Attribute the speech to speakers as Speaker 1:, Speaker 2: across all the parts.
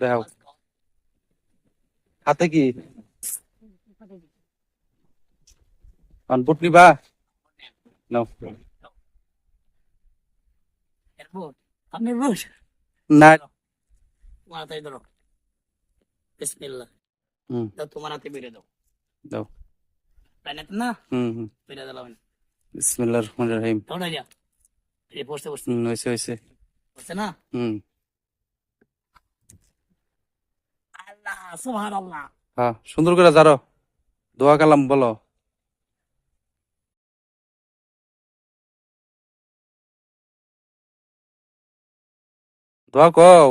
Speaker 1: দেখাও হাতে কি? বুট নিবা। নাও।
Speaker 2: আপনি বস
Speaker 1: না
Speaker 2: তোমার হাতে ধরো বিসমিল্লাহ
Speaker 1: হুম।
Speaker 2: তোমার হাতে বেড়ে দাও।
Speaker 1: দাও
Speaker 2: না
Speaker 1: হুম হুম।
Speaker 2: বেড়ে দিলাম
Speaker 1: বিসমিল্লাহির রহমানির রহিম।
Speaker 2: ধরো যা বসতে বসতে।
Speaker 1: হয়েছে হয়েছে।
Speaker 2: না?
Speaker 1: হুম। হ্যাঁ সুন্দর করে যারো দোয়া কালাম বলো। দোয়া কও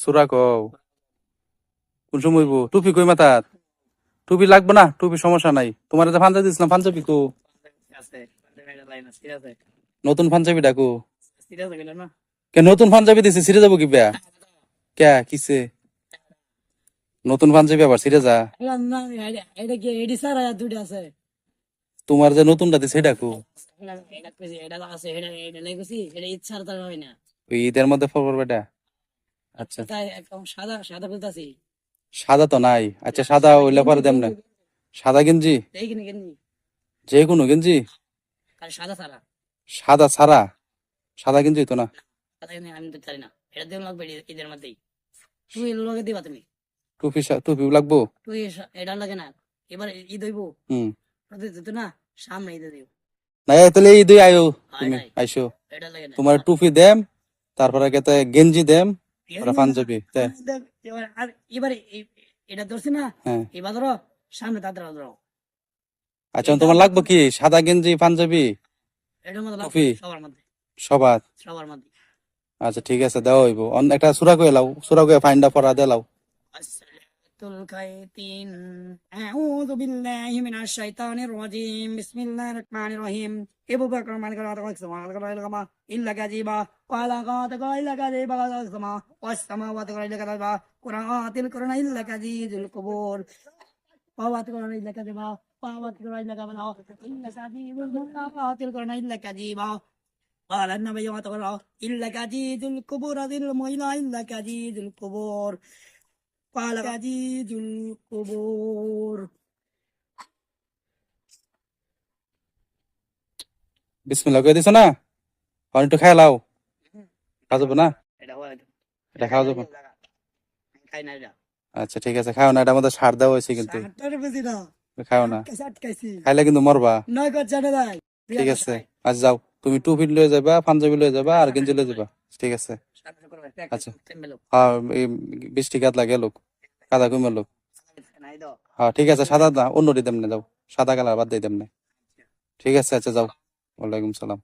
Speaker 1: সুরা কও। কোন সময়? টুপি কই মাথার? টুপি লাগবে না টুপি সমস্যা নাই। তোমার যে পাঞ্জাবি দিছিলাম পাঞ্জাবি কো? নতুন পাঞ্জাবি ডাকো। কে নতুন পাঞ্জাবি দিছে ছিঁড়ে যাব কি বেয়া? কে কিসে? নতুন পাঞ্জাবি আবার ছিঁড়ে যা।
Speaker 2: এটা এটা- এটা কি এডি স্যার আর দুটো আছে?
Speaker 1: তোমার যে নতুনটা দিছে সেটা কো?
Speaker 2: এটা এটা এটা এটা এটা এটা তার হয় না।
Speaker 1: ওই ঈদের মধ্যে ফরবর বেটা আচ্ছা।
Speaker 2: তাই একদম সাদা সাদা বলতাছি।
Speaker 1: সাদা তো নাই। আচ্ছা সাদা হইলে পরে দেম না। সাদা গেঞ্জি?
Speaker 2: এইখানে কেন
Speaker 1: যে কোনো গেঞ্জি?
Speaker 2: খালি সাদা সারা
Speaker 1: সাদা ছাড়া? সাদা গেঞ্জি তো না।
Speaker 2: সাদা আমি তো জানি না। এটা লাগবে ঈদের মধ্যেই। তুই লগে দিবা তুমি।
Speaker 1: টুপি টুপি লাগবো?
Speaker 2: এটা লাগে না। এবার ঈদ হইব।
Speaker 1: হুম।
Speaker 2: না সামনে ঈদ
Speaker 1: তাহলে ঈদ আয়ো তুমি আইসো। তোমার টুপি দেম তারপরে কেতে গেঞ্জি দেম ওরা পাঞ্জাবি
Speaker 2: এবার এটা ধরছি না
Speaker 1: হ্যাঁ।
Speaker 2: এবার ধরো সামনে তাদের ধরো।
Speaker 1: আচ্ছা তোমার লাগবে কি? সাদা গেঞ্জি পাঞ্জাবি? টুপি?
Speaker 2: সবার
Speaker 1: সবার?
Speaker 2: মধ্যে।
Speaker 1: আচ্ছা ঠিক আছে দেওয়া হইব। একটা সুরা কয়ে লাও সুরা কয়ে ফাইন্ডা পড়া দেলাও
Speaker 2: আচ্ছা। الخيتين أعوذ بالله من الشيطان الرجيم بسم الله الرحمن الرحيم إبو بكر من قرأت السماء قرأت السماء إلا كذيبا وعلى قات إلا كذيبا قرأت السماء والسماوات قرأت إلا كذيبا قرآت القرآن إلا كذيب القبور ووات قرآن إلا كذيبا ووات قرآن إلا كذيبا إلا كذيب ووات القرآن إلا كذيبا قال النبي وتقرأ إلا كذيب القبور ذي الميلا إلا كذيب القبور قال كديد القبور
Speaker 1: বিসমিল্লাহ কয়ে দিছো না অনেক একটু খাই লাও খাওয়া যাবো না
Speaker 2: এটা হয়
Speaker 1: এটা খাওয়া যাবো
Speaker 2: খাই না এটা
Speaker 1: আচ্ছা ঠিক আছে খাও না এটা আমাদের সার দেওয়া হয়েছে কিন্তু
Speaker 2: সাতটার বুঝি না
Speaker 1: খাও না
Speaker 2: আটকাইছি আটকাইছি
Speaker 1: খাইলে কিন্তু মরবা
Speaker 2: নয় কর জানে নাই
Speaker 1: ঠিক আছে আজ যাও তুমি টুপি লয়ে যাবা পাঞ্জাবি লয়ে যাবা আর গেঞ্জি লয়ে যাবা ঠিক আছে আচ্ছা। হ্যাঁ এই বৃষ্টি কাত লাগে লোক কাদা কমে লোক হ্যাঁ ঠিক আছে সাদা না অন্য দিতাম না যাও। সাদা কালার বাদ দিয়ে দেমনে ঠিক আছে আচ্ছা যাও। ওয়ালাইকুম সালাম।